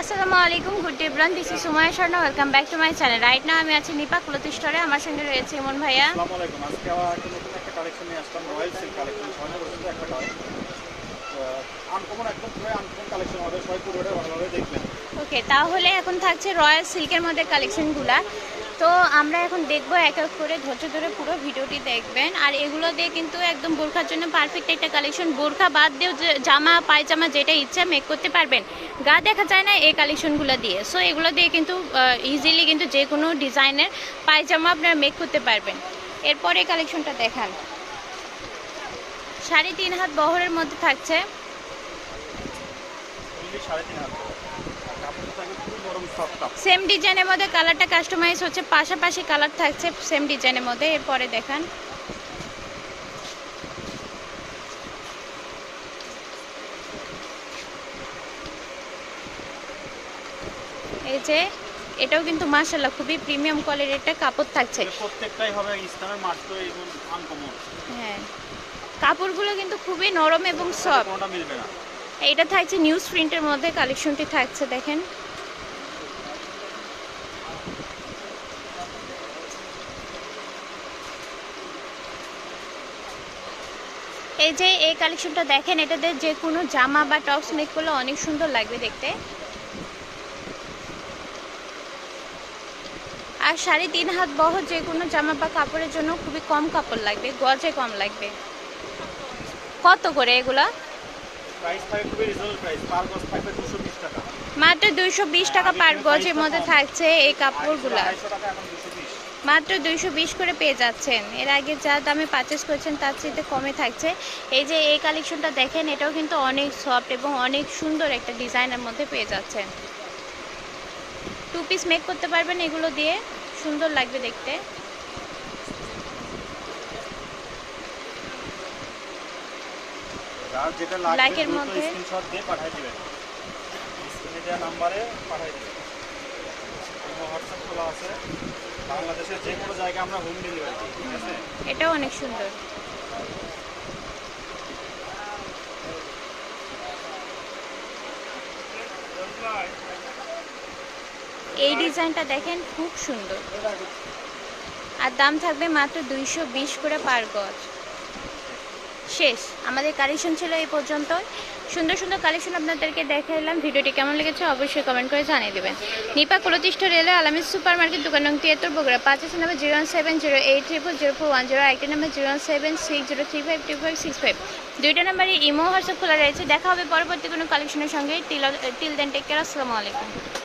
আসসালামু আলাইকুম good day bran this is Sumaya Sharma welcome back to my channel right না আমি আছি নিপা ক্লোথ স্টোরে আমার সঙ্গে রয়েছে ইমন ভাইয়া। আসসালামু আলাইকুম আজকে আবার একটা নতুন একটা কালেকশন নিয়ে আসলাম রয়্যাল সিল্ক কালেকশন একটা কালেকশন আনকমন একদম পুরো আনকমন কালেকশন হবে সবাই পুরোটা ভালোভাবে দেখবেন। ওকে তাহলে এখন থাকছে রয়্যাল সিল্কের মধ্যে কালেকশনগুলা তো আমরা এখন দেখব এক এক করে, ধৈর্য ধরে পুরো ভিডিওটি দেখবেন। আর এগুলো দিয়ে কিন্তু একদম বোরখার জন্য পারফেক্ট একটা কালেকশন বোরখা বাদ দিয়েও জামা, পায়জামা যেটা ইচ্ছা মেক করতে পারবেন। গা দেখা যায় না এই কালেকশনগুলো দিয়ে। সো এগুলো দিয়ে কিন্তু ইজিলি কিন্তু যে কোনো ডিজাইনের পায়জামা আপনারা মেক করতে পারবেন। এরপরে কালেকশনটা দেখান। সাড়ে তিন হাত বহরের মধ্যে থাকছে। সাড়ে তিন হাত। সেম ডিজাইনের মধ্যে কালারটা কাস্টমাইজ হচ্ছে পাশাপাশি কালার থাকছে সেম ডিজাইনের মধ্যে এরপরে দেখান। এই যে এটাও কিন্তু মাশাল্লাহ খুবই প্রিমিয়াম কোয়ালিটির একটা কাপড় থাকছে। প্রত্যেকটাই হবে ইসলামের মাত্র এবং আনকমন হ্যাঁ কাপড়গুলো কিন্তু খুবই নরম এবং সফট এটা থাকছে নিউজ প্রিন্টের মধ্যে কালেকশনটি থাকছে দেখেন। এই যে এই কালেকশনটা দেখেন এটাতে যে কোনো জামা বা টপস মেক করলে অনেক সুন্দর লাগবে দেখতে। আর সাড়ে তিন হাত বহ যে কোনো জামা বা কাপড়ের জন্য খুবই কম কাপড় লাগবে গজে কম লাগবে। কত করে এগুলা? মাত্র দুইশো বিশ টাকা পার গজের মধ্যে থাকছে এই কাপড়গুলা। মাত্র দুইশো বিশ করে পেয়ে যাচ্ছেন। এর আগে যা দামে পারচেস করেছেন তার চেয়ে কমে থাকছে। এই যে এই কালেকশনটা দেখেন এটাও কিন্তু অনেক সফট এবং অনেক সুন্দর একটা ডিজাইনের মধ্যে পেয়ে যাচ্ছেন। টু পিস মেক করতে পারবেন এগুলো দিয়ে। সুন্দর লাগবে দেখতে। যার যেটা লাগবে Black এর দ্রুত মধ্যে? স্ক্রিনশট দিয়ে পাঠিয়ে দিবেন। স্ক্রিনে দেওয়া নাম্বারে পাঠিয়ে দিবেন। হোয়াটসঅ্যাপ খোলা আছে। বাংলাদেশের যে কোনো জায়গায় আমরা হোম ডেলিভারি এটাও অনেক সুন্দর। এই ডিজাইনটা দেখেন, খুব সুন্দর। আর দাম থাকবে মাত্র দুইশো বিশ করে পার গজ। শেষ। আমাদের কালেকশন ছিল এই পর্যন্ত সুন্দর সুন্দর কালেকশন আপনাদেরকে দেখাইলাম। ভিডিওটি কেমন লেগেছে অবশ্যই কমেন্ট করে জানিয়ে দেবেন। নিপা কলতিষ্ঠ রেলওয়ে আলামী সুপার মার্কেট দোকান নং তিয়াত্তর, বগুড়া পাঁচ আছে number zero one seven zero eight three four zero four one zero একটা number zero one seven six zero three five two five six five দুইটা নাম্বারে ইমো, হোয়াটসঅ্যাপ খোলা রয়েছে। দেখা হবে পরবর্তী কোনো কালেকশনের সঙ্গে। Till till then take care আসসালামু আলাইকুম।